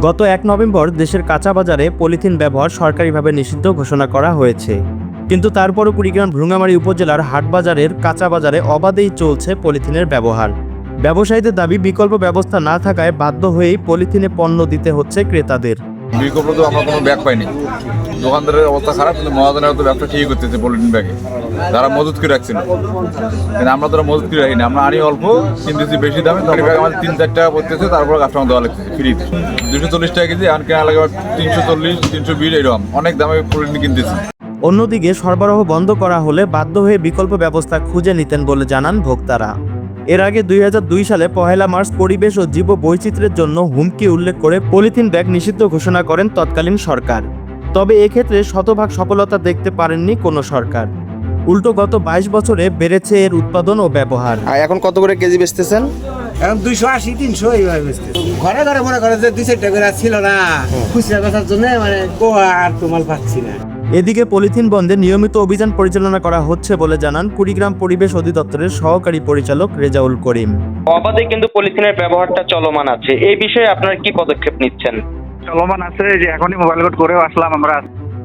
গত এক নভেম্বর দেশের কাঁচা বাজারে পলিথিন ব্যবহার সরকারিভাবে নিষিদ্ধ ঘোষণা করা হয়েছে। কিন্তু তারপরও কুড়িগ্রাম ভ্রুঙ্গামারী উপজেলার হাটবাজারের কাঁচা বাজারে অবাধেই চলছে পলিথিনের ব্যবহার। ব্যবসায়ীদের দাবি, বিকল্প ব্যবস্থা না থাকায় বাধ্য হয়েই পলিথিনে পণ্য দিতে হচ্ছে ক্রেতাদের। বিকল্প তো আমরা কোনো ব্যাগ পাইনি। দোকানদারের অবস্থা খারাপ, কিন্তু মহাজনের তো ব্যবসা ঠিকই করতেছে পলিথিন ব্যাগে। তারা মজুত করে রাখছিল। কিন্তু আমরা তো আর মজুত করে রাখিনি। আমরা আনি অল্প, কিনতেছি বেশি দামে তখন ব্যাগ আমাদের তিন, চার টাকা পড়তেছে, তারপর কাস্টমার দেওয়া লাগতেছে ফ্রিতে দুশো চল্লিশ টাকা কেজি আর কেনা লাগে তিনশো চল্লিশ, তিনশো বিশ, এরকম। অনেক দামে পলিথিন কিনতেছি। অন্যদিকে সরবরাহ বন্ধ করা হলে বাধ্য হয়ে বিকল্প ব্যবস্থা খুঁজে নিতেন বলে জানান ভোক্তারা। এর আগে দুই হাজার দুই সালে পহেলা মার্চ পরিবেশ ও জীব বৈচিত্র্যের জন্য হুমকি উল্লেখ করে পলিথিন ব্যাগ নিষিদ্ধ ঘোষণা করেন তৎকালীন সরকার। তবে এক্ষেত্রে শতভাগ সফলতা দেখতে পারেননি কোনো সরকার। উল্টো গত বাইশ বছরে বেড়েছে এর উৎপাদন ও ব্যবহার। আর এখন কত করে কেজি বেচতেছেন? এখন দুইশো আশি তিনশো এইভাবে ঘরে ঘরে মনে করে যে দুই চারটা করে ছিল না। খুচরা বেচার জন্য মানে গোয়া আর তোমার পাচ্ছি না। এদিকে পলিথিন বন্ধে নিয়মিত অভিযান পরিচালনা করা হচ্ছে বলে জানান কুড়িগ্রাম পরিবেশ অধিদপ্তরের সহকারী পরিচালক রেজাউল করিম। অবাধে কিন্তু পলিথিনের ব্যবহারটা চলমান আছে। এই বিষয়ে আপনার কি পদক্ষেপ নিচ্ছেন? চলমান আছে যে এখনই মোবাইল কোড করে আসলাম আমরা।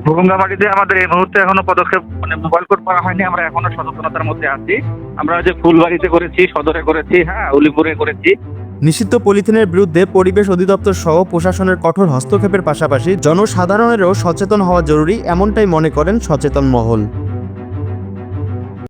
ভুরুঙ্গামাটিতে আমাদের এই মুহূর্তে এখনও পদক্ষেপ মানে মোবাইল কোড করা হয়নি আমরা এখনও সচেতনতার মধ্যে আছি। আমরা যে ফুলবাড়িতে করেছি সদরে করেছি হ্যাঁ উলিপুরে করেছি। নিষিদ্ধ পলিথিনের বিরুদ্ধে পরিবেশ অধিদপ্তর সহ প্রশাসনের কঠোর হস্তক্ষেপের পাশাপাশি জনসাধারণেরও সচেতন হওয়া জরুরি, এমনটাই মনে করেন সচেতন মহল।